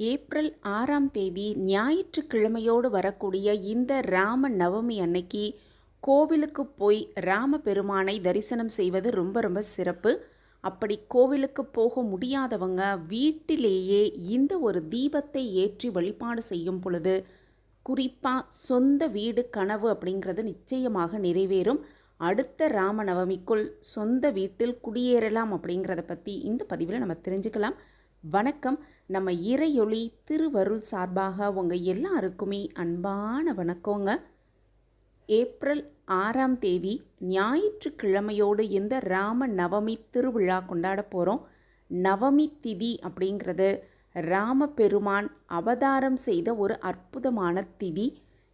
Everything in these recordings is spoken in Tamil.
ஏப்ரல் ஆறாம் தேதி ஞாயிற்றுக்கிழமையோடு வரக்கூடிய இந்த ராம நவமி அன்னைக்கு கோவிலுக்கு போய் ராம பெருமானை தரிசனம் செய்வது ரொம்ப ரொம்ப சிறப்பு. அப்படி கோவிலுக்கு போக முடியாதவங்க வீட்டிலேயே இந்த ஒரு தீபத்தை ஏற்றி வழிபாடு செய்யும் பொழுது குறிப்பாக சொந்த வீடு கனவு அப்படிங்கிறது நிச்சயமாக நிறைவேறும். அடுத்த ராமநவமிக்குள் சொந்த வீட்டில் குடியேறலாம் அப்படிங்கிறத பற்றி இந்த பதிவில் நம்ம தெரிஞ்சுக்கலாம். வணக்கம். நம்ம இறையொளி திருவருள் சார்பாக உங்கள் எல்லாருக்குமே அன்பான வணக்கங்க. ஏப்ரல் ஆறாம் தேதி ஞாயிற்றுக்கிழமையோடு இந்த ராம நவமி திருவிழா கொண்டாட போகிறோம் நவமி திதி அப்படிங்கிறது ராம பெருமான் அவதாரம் செய்த ஒரு அற்புதமான திதி.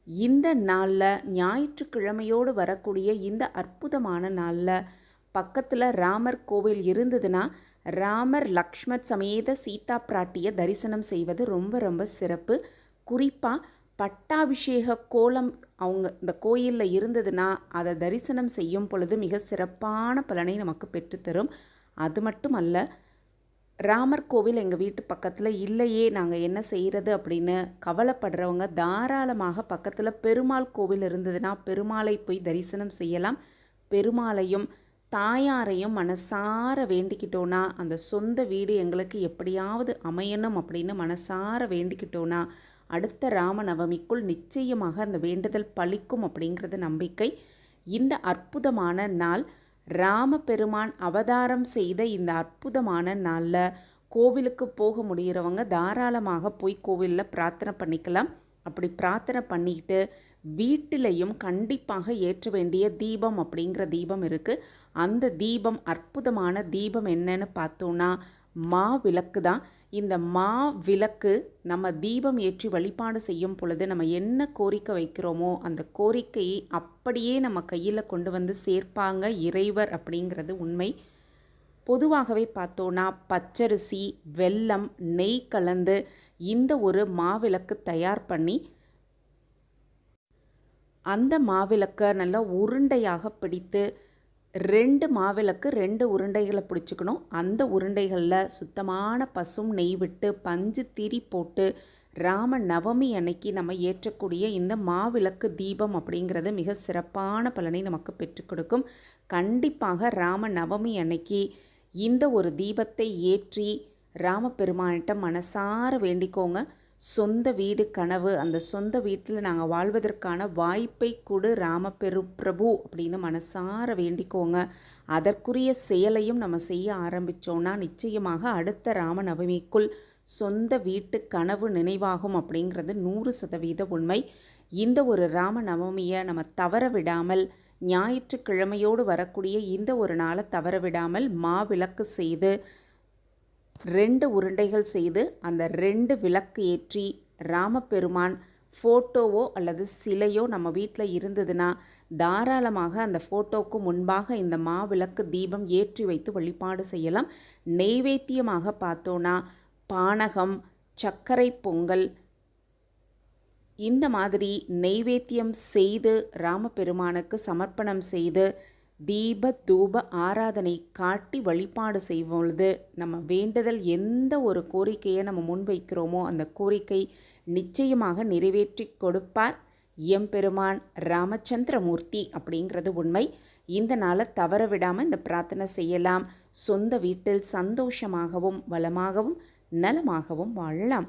இந்த நாளில் ஞாயிற்றுக்கிழமையோடு வரக்கூடிய இந்த அற்புதமான நாளில் பக்கத்தில் ராமர் கோவில் இருந்ததுன்னா ராமர் லக்ஷ்மண் சமேத சீதா பிராட்டியை தரிசனம் செய்வது ரொம்ப ரொம்ப சிறப்பு. குறிப்பாக பட்டாபிஷேக கோலம் அவங்க இந்த கோயிலில் இருந்ததுன்னா அதை தரிசனம் செய்யும் பொழுது மிக சிறப்பான பலனை நமக்கு பெற்றுத்தரும் அது மட்டும் அல்ல ராமர் கோவில் எங்கள் வீட்டு பக்கத்தில் இல்லையே நாங்கள் என்ன செய்கிறது அப்படின்னு கவலைப்படுறவங்க தாராளமாக பக்கத்தில் பெருமாள் கோவில் இருந்ததுன்னா பெருமாளை போய் தரிசனம் செய்யலாம். பெருமாளையும் தாயாரையும் மனசார வேண்டிக்கிட்டோன்னா அந்த சொந்த வீடு எங்களுக்கு எப்படியாவது அமையணும் அப்படின்னு மனசார வேண்டிக்கிட்டோன்னா அடுத்த ராமநவமிக்குள் நிச்சயமாக அந்த வேண்டுதல் பழிக்கும் அப்படிங்கிறது நம்பிக்கை. இந்த அற்புதமான நாள் ராம பெருமான் அவதாரம் செய்த இந்த அற்புதமான நாளில் கோவிலுக்கு போக முடிகிறவங்க தாராளமாக போய் கோவிலில் பிரார்த்தனை பண்ணிக்கலாம். அப்படி பிரார்த்தனை பண்ணிக்கிட்டு வீட்டிலையும் கண்டிப்பாக ஏற்ற வேண்டிய தீபம் அப்படிங்கிற தீபம் இருக்குது அந்த தீபம் அற்புதமான தீபம் என்னன்னு பார்த்தோன்னா மா விளக்கு தான். இந்த மா விளக்கு நம்ம தீபம் ஏற்றி வழிபாடு செய்யும் பொழுது நம்ம என்ன கோரிக்கை வைக்கிறோமோ அந்த கோரிக்கையை அப்படியே நம்ம கையில் கொண்டு வந்து சேர்ப்பாங்க இறைவர் அப்படிங்கிறது உண்மை. பொதுவாகவே பார்த்தோன்னா பச்சரிசி வெல்லம் நெய் கலந்து இந்த ஒரு மாவிளக்கு தயார் பண்ணி அந்த மாவிளக்கை நல்லா உருண்டையாக பிடித்து ரெண்டு மாவிளக்கு ரெண்டு உருண்டைகளை பிடிச்சிக்கணும். அந்த உருண்டைகளில் சுத்தமான பசும் நெய் விட்டு பஞ்சு திரி போட்டு ராம நவமி அன்னைக்கு நம்ம ஏற்றக்கூடிய இந்த மாவிளக்கு தீபம் அப்படிங்கிறது மிக சிறப்பான பலனை நமக்கு பெற்றுக் கொடுக்கும். கண்டிப்பாக ராம நவமி அன்னைக்கு இந்த ஒரு தீபத்தை ஏற்றி ராமபெருமானிட்ட மனசார வேண்டிக்கோங்க. சொந்த வீடு கனவு அந்த சொந்த வீட்டில் நாங்கள் வாழ்வதற்கான வாய்ப்பை கொடு ராமபெரு பிரபு அப்படின்னு மனசார வேண்டிக்கோங்க. அதற்குரிய செயலையும் நம்ம செய்ய ஆரம்பித்தோன்னா நிச்சயமாக அடுத்த ராமநவமிக்குள் சொந்த வீட்டு கனவு நினைவாகும் அப்படிங்கிறது நூறு சதவீத உண்மை. இந்த ஒரு ராமநவமியை நம்ம தவற விடாமல் ஞாயிற்றுக்கிழமையோடு வரக்கூடிய இந்த ஒரு நாளை தவற விடாமல் மாவிளக்கு செய்து ரெண்டு உருண்டைகள் செய்து அந்த ரெண்டு விளக்கு ஏற்றி ராமபெருமான் ஃபோட்டோவோ அல்லது சிலையோ நம்ம வீட்டில் இருந்ததுன்னா தாராளமாக அந்த ஃபோட்டோவுக்கு முன்பாக இந்த மாவிளக்கு தீபம் ஏற்றி வைத்து வழிபாடு செய்யலாம். நெய்வேத்தியமாக பார்த்தோன்னா பானகம் சர்க்கரை பொங்கல் இந்த மாதிரி நெய்வேத்தியம் செய்து ராமபெருமானுக்கு சமர்ப்பணம் செய்து தீப தூப ஆராதனை காட்டி வழிபாடு செய்வொழுது நம்ம வேண்டுதல் எந்த ஒரு கோரிக்கையை நம்ம முன்வைக்கிறோமோ அந்த கோரிக்கை நிச்சயமாக நிறைவேற்றி கொடுப்பார் எம்பெருமான் ராமச்சந்திரமூர்த்தி அப்படிங்கிறது உண்மை. இந்த நாளை தவற விடாமல் இந்த பிரார்த்தனை செய்யலாம். சொந்த வீட்டில் சந்தோஷமாகவும் வளமாகவும் நலமாகவும் வாழலாம்.